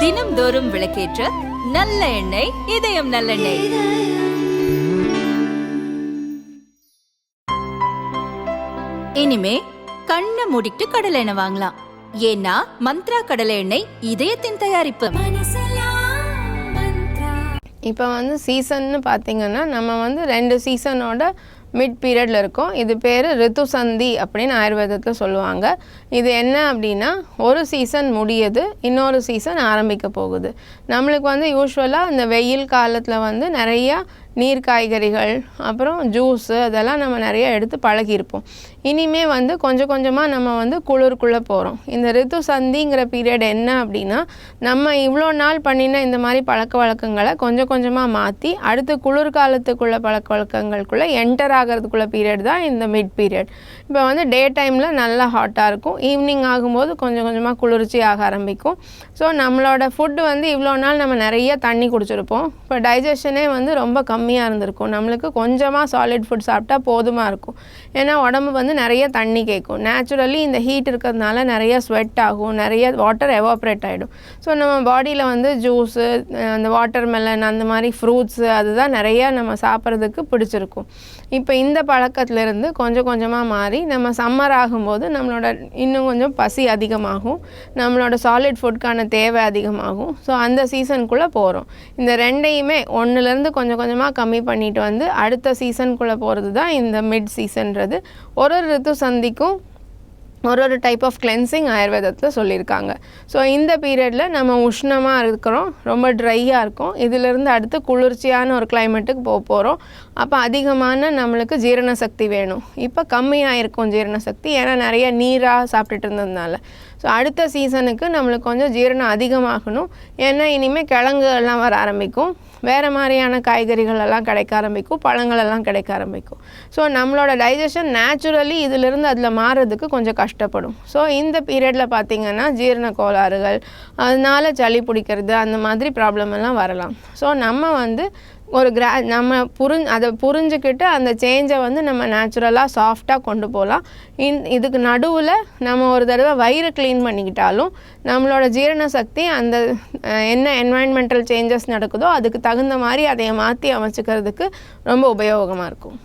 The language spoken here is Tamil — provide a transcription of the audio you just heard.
தினம்தோறும் விளக்கேற்ற நல்ல எண்ணெய் இதயம் நல்லெண்ணெய். இனிமே கண்ணை மூடிட்டு கடலை எண்ணெய் வாங்கலாம். ஏன்னா மந்த்ரா கடலை எண்ணெய் இதயத்தின் தயாரிப்பு. இப்போ வந்து சீசன்னு பார்த்தீங்கன்னா நம்ம வந்து ரெண்டு சீசனோட மிட் பீரியடில் இருக்கும். இது பேர் ரித்து சந்தி அப்படின்னு ஆயுர்வேதத்தில் சொல்லுவாங்க. இது என்ன அப்படின்னா ஒரு சீசன் முடியுது இன்னொரு சீசன் ஆரம்பிக்க போகுது. நம்மளுக்கு வந்து யூஸ்வலாக இந்த வெயில் காலத்தில் வந்து நிறையா நீர் காய்கறிகள் அப்புறம் ஜூஸு அதெல்லாம் நம்ம நிறைய எடுத்து பழகியிருப்போம். இனிமே வந்து கொஞ்சம் கொஞ்சமாக நம்ம வந்து குளிருக்குள்ளே போகிறோம் இந்த ரித்து சந்திங்கிற பீரியட் என்ன அப்படின்னா நம்ம இவ்வளோ நாள் பண்ணின இந்த மாதிரி பழக்க வழக்கங்களை கொஞ்சம் கொஞ்சமாக மாற்றி அடுத்து குளிர்காலத்துக்குள்ள பழக்க வழக்கங்களுக்குள்ளே என்டர் ஆகிறதுக்குள்ள பீரியட் தான் இந்த மிட் பீரியட் இப்போ வந்து டே டைமில் நல்லா ஹாட்டாக இருக்கும். ஈவினிங் ஆகும்போது கொஞ்சம் கொஞ்சமாக குளிர்ச்சி ஆக ஆரம்பிக்கும். ஸோ நம்மளோட ஃபுட்டு வந்து இவ்வளோ நாள் நம்ம நிறைய தண்ணி குடிச்சிருப்போம். இப்போ டைஜஷனே வந்து ரொம்ப கம்மியாக இருந்திருக்கும். நம்மளுக்கு கொஞ்சமாக சாலிட் ஃபுட் சாப்பிட்டா போதுமாக இருக்கும். ஏன்னா உடம்பு வந்து நிறைய தண்ணி கேட்கும். நேச்சுரலி இந்த ஹீட் இருக்கிறதுனால நிறைய ஸ்வெட் ஆகும். நிறைய வாட்டர் எவாப்ரேட் ஆகிடும் ஸோ நம்ம பாடியில் வந்து ஜூஸு அந்த வாட்டர் மெலன் அந்த மாதிரி ஃப்ரூட்ஸு அதுதான் நிறையா நம்ம சாப்பிட்றதுக்கு பிடிச்சிருக்கும். இப்போ இந்த பழக்கத்துலேருந்து கொஞ்சம் கொஞ்சமாக மாறி நம்ம சம்மர் ஆகும்போது நம்மளோட இன்னும் கொஞ்சம் பசி அதிகமாகும். நம்மளோட சாலிட் ஃபுட்கான தேவை அதிகமாகும். ஸோ அந்த சீசனுக்குள்ளே போகிறோம் இந்த ரெண்டையுமே ஒன்றுலேருந்து கொஞ்சம் கொஞ்சமாக கம்மி பண்ணிட்டு வந்து அடுத்த சீசனுக்குள்ளே போகிறது தான் இந்த மிட் சீசன்றது ஒரு ஒரு ரித்து சந்திக்கும் ஒரு ஒரு டைப் ஆஃப் கிளென்சிங் ஆயுர்வேதத்தில் சொல்லியிருக்காங்க. ஸோ இந்த பீரியடில் நம்ம உஷ்ணமாக இருக்கிறோம் ரொம்ப ட்ரையாக இருக்கும். இதிலிருந்து அடுத்து குளிர்ச்சியான ஒரு கிளைமேட்டுக்கு போக போகிறோம் அப்போ அதிகமான நம்மளுக்கு ஜீரண சக்தி வேணும். இப்போ கம்மியாக இருக்கும் ஜீரண சக்தி ஏன்னா நிறைய நீராக சாப்பிட்டுட்டு இருந்ததுனால. ஸோ அடுத்த சீசனுக்கு நம்மளுக்கு கொஞ்சம் ஜீரணம் அதிகமாகணும். ஏன்னா இனிமேல் கிழங்கு எல்லாம் வர ஆரம்பிக்கும். வேறு மாதிரியான காய்கறிகள் எல்லாம் கிடைக்க ஆரம்பிக்கும். பழங்கள் எல்லாம் கிடைக்க ஆரம்பிக்கும். ஸோ நம்மளோட டைஜஷன் நேச்சுரலி இதிலிருந்து அதில் மாறுறதுக்கு கொஞ்சம் கஷ்டப்படும். ஸோ இந்த பீரியடில் பார்த்திங்கன்னா ஜீரண கோளாறுகள் அதனால சளி பிடிக்கிறது அந்த மாதிரி ப்ராப்ளம் எல்லாம் வரலாம். ஸோ நம்ம வந்து ஒரு கிரா நம்ம புரிஞ் அதை புரிஞ்சுக்கிட்டு அந்த சேஞ்சை வந்து நம்ம நேச்சுரலாக சாஃப்டாக கொண்டு போகலாம். இன் இதுக்கு நடுவில் நம்ம ஒரு தடவை வயிறு க்ளீன் பண்ணிக்கிட்டாலும் நம்மளோட ஜீரண சக்தி அந்த என்ன என்வாயன்மெண்டல் சேஞ்சஸ் நடக்குதோ அதுக்கு தகுந்த மாதிரி அதை மாற்றி அமைச்சிக்கிறதுக்கு ரொம்ப உபயோகமாக இருக்கும்.